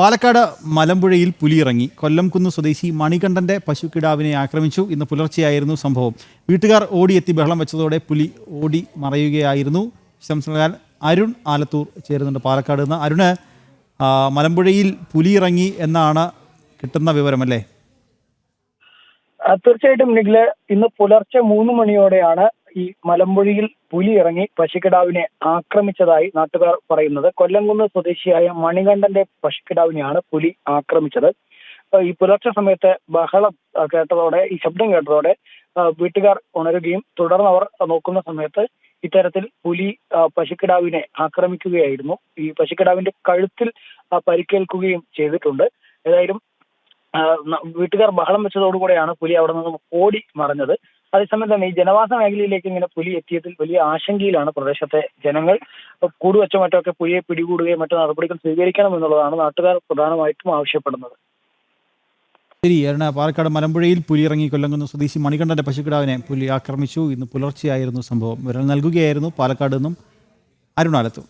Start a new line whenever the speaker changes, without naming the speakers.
പാലക്കാട് മലമ്പുഴയിൽ പുലിയിറങ്ങി. കൊല്ലംകുന്ന് സ്വദേശി മണികണ്ഠന്റെ പശുക്കിടാവിനെ ആക്രമിച്ചു. ഇന്ന് പുലർച്ചെയായിരുന്നു സംഭവം. വീട്ടുകാർ ഓടിയെത്തി ബഹളം വെച്ചതോടെ പുലി ഓടി മറയുകയായിരുന്നു. വിശദാംശങ്ങൾ അരുൺ ആലത്തൂർ ചേരുന്നുണ്ട് പാലക്കാട് നിന്ന്. അരുണ് മലമ്പുഴയിൽ പുലിയിറങ്ങി എന്നാണ് കിട്ടുന്ന വിവരമല്ലേ?
ആ, തീർച്ചയായിട്ടും നിഖിൽ ഇന്ന് പുലർച്ചെ മൂന്ന് മണിയോടെയാണ് ഈ മലമ്പുഴയിൽ പുലി ഇറങ്ങി പശുക്കിടാവിനെ ആക്രമിച്ചതായി നാട്ടുകാർ പറയുന്നത്. കൊല്ലംകുന്ന് സ്വദേശിയായ മണികണ്ഠന്റെ പശുക്കിടാവിനെയാണ് പുലി ആക്രമിച്ചത്. ഈ പുലർച്ചെ സമയത്ത് ബഹളം കേട്ടതോടെ ഈ ശബ്ദം കേട്ടതോടെ വീട്ടുകാർ ഉണരുകയും തുടർന്ന് അവർ നോക്കുന്ന സമയത്ത് ഇത്തരത്തിൽ പുലി പശുക്കിടാവിനെ ആക്രമിക്കുകയായിരുന്നു. ഈ പശുക്കിടാവിന്റെ കഴുത്തിൽ പരിക്കേൽക്കുകയും ചെയ്തിട്ടുണ്ട്. ഏതായാലും വീട്ടുകാർ ബഹളം വെച്ചതോടുകൂടെയാണ് പുലി അവിടെ നിന്ന് ഓടി മറഞ്ഞത്. അതേസമയം തന്നെ ഈ ജനവാസ മേഖലയിലേക്ക് ഇങ്ങനെ പുലി എത്തിയതിൽ വലിയ ആശങ്കയിലാണ് പ്രദേശത്തെ ജനങ്ങൾ. കൂടുവച്ച മറ്റൊക്കെ പുലിയെ പിടികൂടുകയും മറ്റു നടപടികൾ സ്വീകരിക്കണം എന്നുള്ളതാണ് നാട്ടുകാർ പ്രധാനമായിട്ടും ആവശ്യപ്പെടുന്നത്.
ശരി എറണ പാലക്കാട് മലമ്പുഴയിൽ പുലി ഇറങ്ങി കൊല്ലങ്ങുന്ന സ്വദേശി മണികണ്ഠന്റെ പശുക്കിടാവിനെ പുലി ആക്രമിച്ചു. ഇന്ന് പുലർച്ചെയായിരുന്നു സംഭവം. വിരൽ നൽകുകയായിരുന്നു പാലക്കാട് നിന്നും അരുൺ ആലത്തൂർ